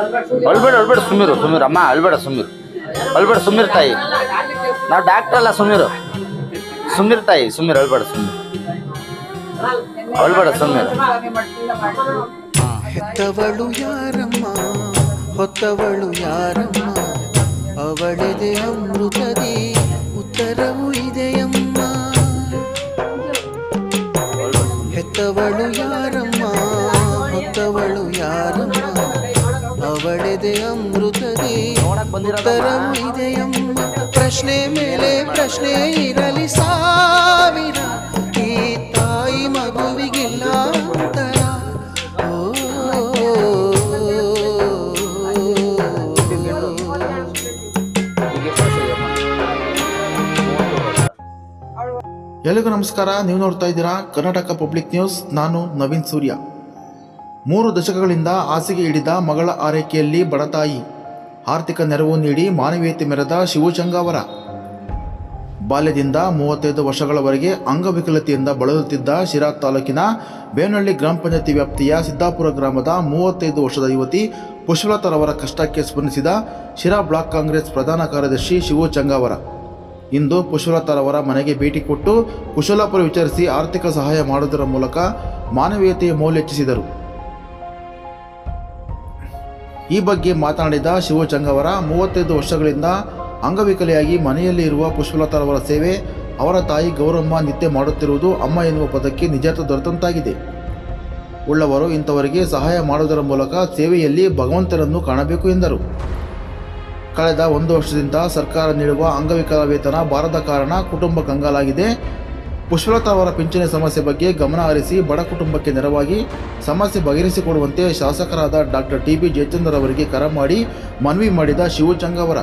ಅಳ್ಬೇಡ ಅಳ್ಬೇಡ ಸುಮೀರು ಸುಮ್ಮಿರು ಅಮ್ಮ ಅಳ್ಬೇಡ ಸುಮ್ಮಿರು ಅಳ್ಬೇಡ ಸುಮೀರ್ ತಾಯಿ. ನಾವು ಡಾಕ್ಟರ್ ಅಲ್ಲ ಸುಮ್ಮಿರು ಸುಮೀರ್ ತಾಯಿ ಸುಮೀರ್ ಅಳ್ಬೇಡ ಸುಮೀರ್. ಅಳ್ಬೇಡ ಸುಮೀರ್. ಹೆತ್ತವಳು ಯಾರಮ್ಮ? ಹೊತ್ತವಳು ಯಾರಮ್ಮ? ಅವಳದೆ ಅಮೃತದಿ ಉತ್ತರವು ಇದೆಯಮ್ಮ. ಹೆತ್ತವಳು ಯಾರಮ್ಮ? ಹೊತ್ತವಳು ಯಾರಮ್ಮ? ಅಮೃತದಿ ಉತ್ತರವು ಇದೆಯಮ್ಮ ಪ್ರಶ್ನೆ ಮೇಲೆ ಪ್ರಶ್ನೆ ಇರಲಿ ಸಾವಿರ. ಈ ತಾಯಿ ಮಗುವಿಗಿಲ್ಲ ಅಂತರ ಎಲ್ಲಿಗೂ ನಮಸ್ಕಾರ. ನೀವು ನೋಡ್ತಾ ಇದ್ದೀರಾ ಕರ್ನಾಟಕ ಪಬ್ಲಿಕ್ ನ್ಯೂಸ್. ನಾನು ನವೀನ್ ಸೂರ್ಯ. ಮೂರು ದಶಕಗಳಿಂದ ಹಾಸಿಗೆ ಹಿಡಿದ ಮಗಳ ಆರೈಕೆಯಲ್ಲಿ ಬಡತಾಯಿ. ಆರ್ಥಿಕ ನೆರವು ನೀಡಿ ಮಾನವೀಯತೆ ಮೆರೆದ ಶಿವಚಂಗಾವರ ಬಾಲ್ಯದಿಂದ ಮೂವತ್ತೈದು ವರ್ಷಗಳವರೆಗೆ ಅಂಗವಿಕಲತೆಯಿಂದ ಬಳಲುತ್ತಿದ್ದ ಶಿರಾ ತಾಲೂಕಿನ ಬೇನಹಳ್ಳಿ ಗ್ರಾಮ ಪಂಚಾಯತಿ ವ್ಯಾಪ್ತಿಯ ಸಿದ್ದಾಪುರ ಗ್ರಾಮದ ಮೂವತ್ತೈದು ವರ್ಷದ ಯುವತಿ ಪುಷ್ಪಲತಾರವರ ಕಷ್ಟಕ್ಕೆ ಸ್ಪಂದಿಸಿದ ಶಿರಾ ಬ್ಲಾಕ್ ಕಾಂಗ್ರೆಸ್ ಪ್ರಧಾನ ಕಾರ್ಯದರ್ಶಿ ಶಿವು ಚಂಗಾವರ ಇಂದು ಪುಷ್ಪಲತಾರವರ ಮನೆಗೆ ಭೇಟಿ ಕೊಟ್ಟು ಕುಶಲಾಪುರ ವಿಚಾರಿಸಿ ಆರ್ಥಿಕ ಸಹಾಯ ಮಾಡುವುದರ ಮೂಲಕ ಮಾನವೀಯತೆಯ ಮೌಲ್ಯ ಹೆಚ್ಚಿಸಿದರು. ಈ ಬಗ್ಗೆ ಮಾತನಾಡಿದ ಶಿವಚಂಗ್ ಅವರ ಮೂವತ್ತೈದು ವರ್ಷಗಳಿಂದ ಅಂಗವಿಕಲೆಯಾಗಿ ಮನೆಯಲ್ಲಿ ಇರುವ ಪುಷ್ಪಲತಾರವರ ಸೇವೆ ಅವರ ತಾಯಿ ಗೌರಮ್ಮ ನಿತ್ಯ ಮಾಡುತ್ತಿರುವುದು ಅಮ್ಮ ಎನ್ನುವ ಪದಕ್ಕೆ ನಿಜಾರ್ಥ ದೊರೆತಂತಾಗಿದೆ. ಉಳ್ಳವರು ಇಂಥವರಿಗೆ ಸಹಾಯ ಮಾಡುವುದರ ಮೂಲಕ ಸೇವೆಯಲ್ಲಿ ಭಗವಂತರನ್ನು ಕಾಣಬೇಕು ಎಂದರು. ಕಳೆದ ಒಂದು ವರ್ಷದಿಂದ ಸರ್ಕಾರ ನೀಡುವ ಅಂಗವಿಕಲ ವೇತನ ಬಾರದ ಕಾರಣ ಕುಟುಂಬ ಕಂಗಾಲಾಗಿದೆ. ಪುಷ್ಪಲತಾ ಅವರ ಪಿಂಚಣಿ ಸಮಸ್ಯೆ ಬಗ್ಗೆ ಗಮನ ಹರಿಸಿ ಬಡ ಕುಟುಂಬಕ್ಕೆ ನೆರವಾಗಿ ಸಮಸ್ಯೆ ಬಗೆಹರಿಸಿಕೊಡುವಂತೆ ಶಾಸಕರಾದ ಡಾಕ್ಟರ್ ಟಿ ಬಿ ಜಯಚಂದ್ರ ಅವರಿಗೆ ಕರೆ ಮಾಡಿ ಮನವಿ ಮಾಡಿದ ಶಿವಚಂಗ್ ಅವರ.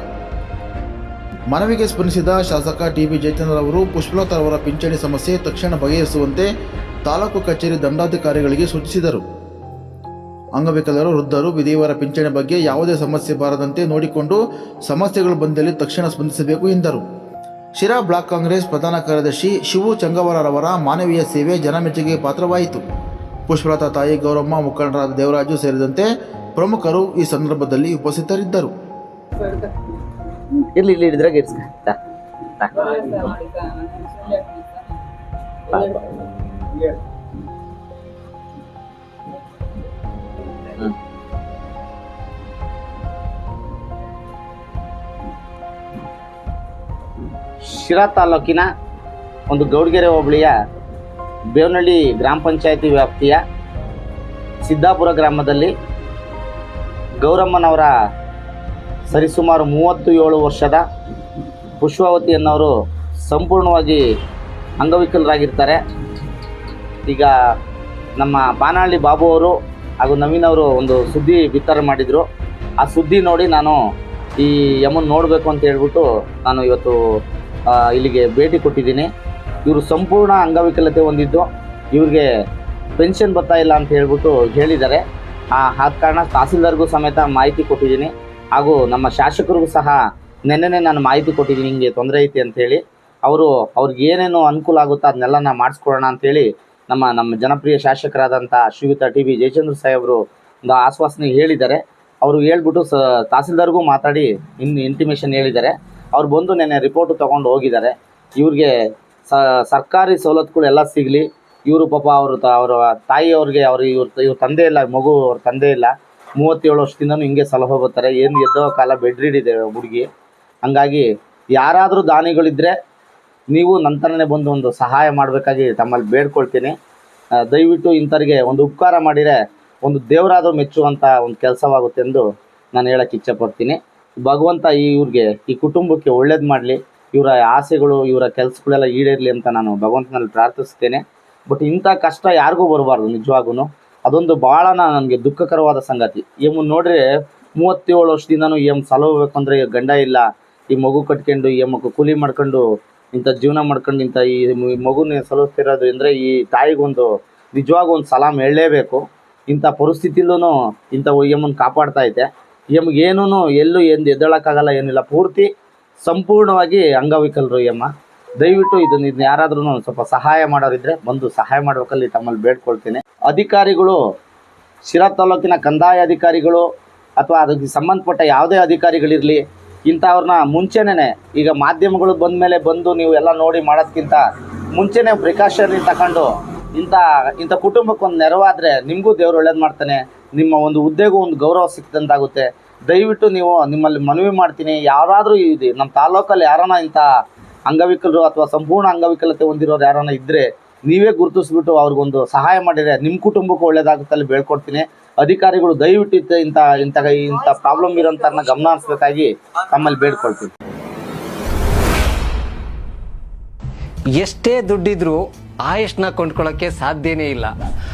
ಮನವಿಗೆ ಸ್ಪಂದಿಸಿದ ಶಾಸಕ ಟಿ ಬಿ ಜಯಚಂದ್ರ ಅವರು ಪುಷ್ಪಲತಾ ಅವರ ಪಿಂಚಣಿ ಸಮಸ್ಯೆ ತಕ್ಷಣ ಬಗೆಹರಿಸುವಂತೆ ತಾಲೂಕು ಕಚೇರಿ ದಂಡಾಧಿಕಾರಿಗಳಿಗೆ ಸೂಚಿಸಿದರು. ಅಂಗವಿಕಲರು, ವೃದ್ಧರು ವಿಧಿಯವರ ಪಿಂಚಣಿ ಬಗ್ಗೆ ಯಾವುದೇ ಸಮಸ್ಯೆ ಬಾರದಂತೆ ನೋಡಿಕೊಂಡು ಸಮಸ್ಯೆಗಳು ಬಂದಲ್ಲಿ ತಕ್ಷಣ ಸ್ಪಂದಿಸಬೇಕು ಎಂದರು. ಶಿರಾ ಬ್ಲಾಕ್ ಕಾಂಗ್ರೆಸ್ ಪ್ರಧಾನ ಕಾರ್ಯದರ್ಶಿ ಶಿವು ಚಂಗವರರವರ ಮಾನವೀಯ ಸೇವೆ ಜನಮೆಚ್ಚುಗೆ ಪಾತ್ರವಾಯಿತು. ಪುಷ್ಪಲತಾ ತಾಯಿ ಗೌರಮ್ಮ ಮುಖಂಡರಾದ ದೇವರಾಜು ಸೇರಿದಂತೆ ಪ್ರಮುಖರು ಈ ಸಂದರ್ಭದಲ್ಲಿ ಉಪಸ್ಥಿತರಿದ್ದರು. ಇರ್ಲಿ ಇರ್ಲಿ ಇದ್ರಾಗ ಇರ್ಸ್ಕ ತಾ, ತಾ. ಶಿರಾ ತಾಲೂಕಿನ ಒಂದು ಗೌಡ್ಗೆರೆ ಹೋಬಳಿಯ ಬೇವನಹಳ್ಳಿ ಗ್ರಾಮ ಪಂಚಾಯತಿ ವ್ಯಾಪ್ತಿಯ ಸಿದ್ದಾಪುರ ಗ್ರಾಮದಲ್ಲಿ ಗೌರಮ್ಮನವರ ಸರಿಸುಮಾರು ಮೂವತ್ತು ಏಳು ವರ್ಷದ ಪುಷ್ಪಾವತಿ ಅನ್ನೋರು ಸಂಪೂರ್ಣವಾಗಿ ಅಂಗವಿಕಲರಾಗಿರ್ತಾರೆ. ಈಗ ನಮ್ಮ ಬಾನಹಳ್ಳಿ ಬಾಬು ಅವರು ಹಾಗೂ ನವೀನ್ ಅವರು ಒಂದು ಸುದ್ದಿ ಬಿತ್ತರ ಮಾಡಿದರು. ಆ ಸುದ್ದಿ ನೋಡಿ ನಾನು ಈ ಯಮನ್ ನೋಡಬೇಕು ಅಂತ ಹೇಳ್ಬಿಟ್ಟು ನಾನು ಇವತ್ತು ಇಲ್ಲಿಗೆ ಭೇಟಿ ಕೊಟ್ಟಿದ್ದೀನಿ. ಇವರು ಸಂಪೂರ್ಣ ಅಂಗವಿಕಲತೆ ಹೊಂದಿದ್ದು. ಇವ್ರಿಗೆ ಪೆನ್ಷನ್ ಬರ್ತಾ ಇಲ್ಲ ಅಂತ ಹೇಳ್ಬಿಟ್ಟು ಹೇಳಿದ್ದಾರೆ. ಆದ ಕಾರಣ ತಹಸೀಲ್ದಾರ್ಗೂ ಸಮೇತ ಮಾಹಿತಿ ಕೊಟ್ಟಿದ್ದೀನಿ. ಹಾಗೂ ನಮ್ಮ ಶಾಸಕರಿಗೂ ಸಹ ನೆನ್ನೆನೇ ನಾನು ಮಾಹಿತಿ ಕೊಟ್ಟಿದ್ದೀನಿ. ಹಿಂಗೆ ತೊಂದರೆ ಐತಿ ಅಂತೇಳಿ ಅವರು ಅವ್ರಿಗೆ ಏನೇನು ಅನುಕೂಲ ಆಗುತ್ತೋ ಅದನ್ನೆಲ್ಲ ನಾನು ಮಾಡಿಸ್ಕೊಡೋಣ ಅಂತೇಳಿ ನಮ್ಮ ನಮ್ಮ ಜನಪ್ರಿಯ ಶಾಸಕರಾದಂಥ ಶ್ರೀಯುತ ಟಿ ವಿ ಜಯಚಂದ್ರ ಸಾಹೇಬರು ಒಂದು ಆಶ್ವಾಸನೆ ಹೇಳಿದ್ದಾರೆ. ಅವರು ಹೇಳ್ಬಿಟ್ಟು ಸ, ತಹಸೀಲ್ದಾರ್ಗೂ ಮಾತಾಡಿ ಇನ್ ಇಂಟಿಮೇಷನ್ ಹೇಳಿದ್ದಾರೆ. ಅವ್ರು ಬಂದು ನೆನ್ನೆ ರಿಪೋರ್ಟು ತೊಗೊಂಡು ಹೋಗಿದ್ದಾರೆ. ಇವ್ರಿಗೆ ಸರ್ಕಾರಿ ಸವಲತ್ತುಗಳೆಲ್ಲ ಸಿಗಲಿ. ಇವರು ಪಾಪ ಅವರು ತ, ಅವರ ತಾಯಿಯವ್ರಿಗೆ ಅವ್ರು, ಇವ್ರ ಇವ್ರ ತಂದೆ ಇಲ್ಲ, ಮಗು ಅವ್ರ ತಂದೆ ಇಲ್ಲ. ಮೂವತ್ತೇಳು ವರ್ಷದಿಂದನೂ ಹಿಂಗೆ ಸಲಹೆ ಬರ್ತಾರೆ ಏನು ಎದ್ದೋ ಕಾಲ ಬೆಡ್ ಇದೆ ಹುಡುಗಿ. ಹಂಗಾಗಿ ಯಾರಾದರೂ ದಾನಿಗಳಿದ್ದರೆ ನೀವು ನಂತರನೇ ಬಂದು ಒಂದು ಸಹಾಯ ಮಾಡಬೇಕಾಗಿ ತಮ್ಮಲ್ಲಿ ಬೇಡ್ಕೊಳ್ತೀನಿ. ದಯವಿಟ್ಟು ಇಂಥವ್ರಿಗೆ ಒಂದು ಉಪಕಾರ ಮಾಡಿದರೆ ಒಂದು ದೇವರಾದರೂ ಮೆಚ್ಚುವಂಥ ಒಂದು ಕೆಲಸವಾಗುತ್ತೆ ಎಂದು ನಾನು ಹೇಳಕ್ಕೆ ಇಚ್ಛೆಪಡ್ತೀನಿ ಭಗವಂತ ಇವ್ರಿಗೆ, ಈ ಕುಟುಂಬಕ್ಕೆ ಒಳ್ಳೇದು ಮಾಡಲಿ, ಇವರ ಆಸೆಗಳು, ಇವರ ಕೆಲಸಗಳೆಲ್ಲ ಈಡೇರಲಿ ಅಂತ ನಾನು ಭಗವಂತನಲ್ಲಿ ಪ್ರಾರ್ಥಿಸ್ತೇನೆ. ಬಟ್ ಇಂಥ ಕಷ್ಟ ಯಾರಿಗೂ ಬರಬಾರ್ದು ನಿಜವಾಗೂ ಅದೊಂದು ಭಾಳ ನನಗೆ ದುಃಖಕರವಾದ ಸಂಗತಿ. ಇವ್ ನೋಡ್ರಿ ಮೂವತ್ತೇಳು ವರ್ಷದಿಂದನೂ ಏಮ್ ಸಲಹಬೇಕು ಅಂದರೆ ಗಂಡ ಇಲ್ಲ. ಈ ಮಗು ಕಟ್ಕೊಂಡು, ಈ ಮಗು ಕೂಲಿ ಮಾಡ್ಕೊಂಡು, ಇಂಥ ಜೀವನ ಮಾಡ್ಕೊಂಡು, ಇಂಥ ಈ ಮಗುನ ಸಲಹಿಸ್ತಿರೋದು ಅಂದರೆ ಈ ತಾಯಿಗೊಂದು ನಿಜವಾಗೂ ಒಂದು ಸಲಾಮ್ ಹೇಳಲೇಬೇಕು. ಇಂಥ ಪರಿಸ್ಥಿತಿಲೂ ಇಂಥ ಎಮ್ಮನ್ನು ಕಾಪಾಡ್ತಾ ಐತೆ. ಎಮ್ಗೆ ಏನೂ ಎಲ್ಲೂ ಎಂದು ಎದ್ದೇಳೋಕ್ಕಾಗಲ್ಲ, ಏನಿಲ್ಲ. ಪೂರ್ತಿ ಸಂಪೂರ್ಣವಾಗಿ ಅಂಗವಿಕಲರು ಯಮ್ಮ ದಯವಿಟ್ಟು ಇದನ್ನ ಇದನ್ನ ಯಾರಾದ್ರೂ ಸ್ವಲ್ಪ ಸಹಾಯ ಮಾಡೋರಿದ್ರೆ ಬಂದು ಸಹಾಯ ಮಾಡ್ಬೇಕಲ್ಲಿ, ತಮ್ಮಲ್ಲಿ ಬೇಡ್ಕೊಳ್ತೀನಿ. ಅಧಿಕಾರಿಗಳು, ಶಿರಾ ತಾಲೂಕಿನ ಕಂದಾಯ ಅಧಿಕಾರಿಗಳು ಅಥವಾ ಅದಕ್ಕೆ ಸಂಬಂಧಪಟ್ಟ ಯಾವುದೇ ಅಧಿಕಾರಿಗಳಿರಲಿ, ಇಂಥವ್ರನ್ನ ಮುಂಚೆನೇ ಈಗ ಮಾಧ್ಯಮಗಳು ಬಂದ ಮೇಲೆ ಬಂದು ನೀವು ಎಲ್ಲ ನೋಡಿ ಮಾಡೋದಕ್ಕಿಂತ ಮುಂಚೆನೇ ಪ್ರಿಕಾಷನ್ ತಗೊಂಡು ಇಂಥ ಇಂಥ ಕುಟುಂಬಕ್ಕೊಂದು ನೆರವಾದರೆ ನಿಮಗೂ ದೇವ್ರು ಒಳ್ಳೇದು ಮಾಡ್ತಾನೆ. ನಿಮ್ಮ ಒಂದು ಹುದ್ದೆಗೂ ಒಂದು ಗೌರವ ಸಿಕ್ಕಿದಂತಾಗುತ್ತೆ. ದಯವಿಟ್ಟು ನೀವು ನಿಮ್ಮಲ್ಲಿ ಮನವಿ ಮಾಡ್ತೀನಿ. ಯಾರಾದರೂ ಇದೆ ನಮ್ಮ ತಾಲೂಕಲ್ಲಿ ಯಾರನ್ನ ಇಂಥ ಅಂಗವಿಕಲರು ಅಥವಾ ಸಂಪೂರ್ಣ ಅಂಗವಿಕಲತೆ ಹೊಂದಿರೋರು ಯಾರನ್ನ ಇದ್ದರೆ ನೀವೇ ಗುರುತಿಸ್ಬಿಟ್ಟು ಅವ್ರಿಗೊಂದು ಸಹಾಯ ಮಾಡಿದರೆ ನಿಮ್ಮ ಕುಟುಂಬಕ್ಕೂ ಒಳ್ಳೇದಾಗುತ್ತಲ್ಲಿ ಬೇಳ್ಕೊಡ್ತೀನಿ ಅಧಿಕಾರಿಗಳು ದಯವಿಟ್ಟು ಇತ್ತ- ಇಂಥ ಇಂಥ ಇಂಥ ಪ್ರಾಬ್ಲಮ್ ಇರೋಂಥ ಗಮನ ಹರಿಸ್ಬೇಕಾಗಿ ತಮ್ಮಲ್ಲಿ ಬೇಡ್ಕೊಳ್ತೀನಿ. ಎಷ್ಟೇ ದುಡ್ಡಿದ್ರೂ ಆಯುಷ್ನ ಕೊಂಡ್ಕೊಳ್ಳೋಕ್ಕೆ ಸಾಧ್ಯನೇ ಇಲ್ಲ.